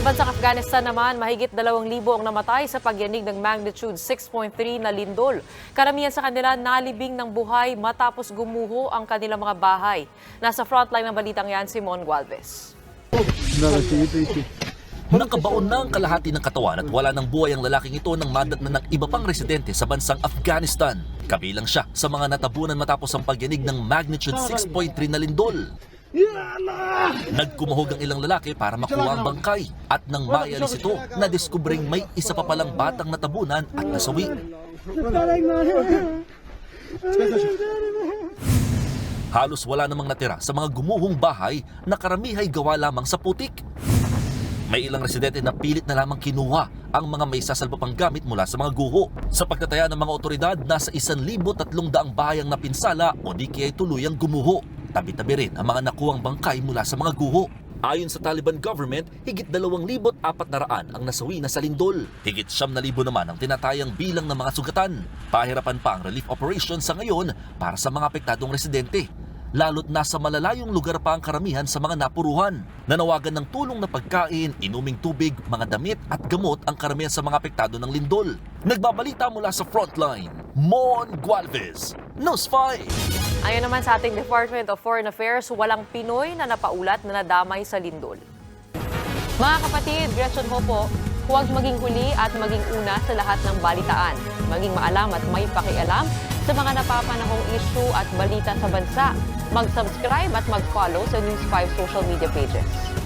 Sa bansang Afghanistan naman, mahigit 2,000 ang namatay sa pagyanig ng magnitude 6.3 na lindol. Karamihan sa kanila nalibing ng buhay matapos gumuho ang kanilang mga bahay. Nasa frontline ng balitang yan si Mon Gualvez. Nakabaon na ang kalahati ng katawan at wala ng buhay ang lalaking ito nang madatna ng iba pang residente sa bansang Afghanistan. Kabilang siya sa mga natabunan matapos ang pagyanig ng magnitude 6.3 na lindol. Nagkumahog ang ilang lalaki para makuha ang bangkay at nang maialis ito, nadiskubreng may isa pa palang batang natabunan at nasawi. Halos wala namang natira sa mga gumuhong bahay na karamihay gawa lamang sa putik. May ilang residente na pilit na lamang kinuha ang mga may sasalba pang gamit mula sa mga guho. Sa pagtataya ng mga otoridad, nasa 1,300 bahay ang napinsala o di kaya tuluyang gumuho. Tabi-tabi rin ang mga nakuwang bangkay mula sa mga guho. Ayon sa Taliban government, higit 2,400 ang nasawi na sa lindol. Higit 7,000 naman ang tinatayang bilang ng mga sugatan. Pahirapan pa ang relief operation sa ngayon para sa mga apektadong residente lalo't nasa malalayong lugar pa ang karamihan sa mga napuruhan. Nanawagan ng tulong na pagkain, inuming tubig, mga damit at gamot ang karamihan sa mga apektado ng lindol. Nagbabalita mula sa frontline, Mon Gualvez, News 5. Ayon naman sa ating Department of Foreign Affairs, walang Pinoy na napaulat na nadamay sa lindol. Mga kapatid, Gretchen Hopo, huwag maging huli at maging una sa lahat ng balitaan. Maging maalam at may pakialam sa mga napapanahong issue at balita sa bansa. Mag-subscribe at mag-follow sa News 5 social media pages.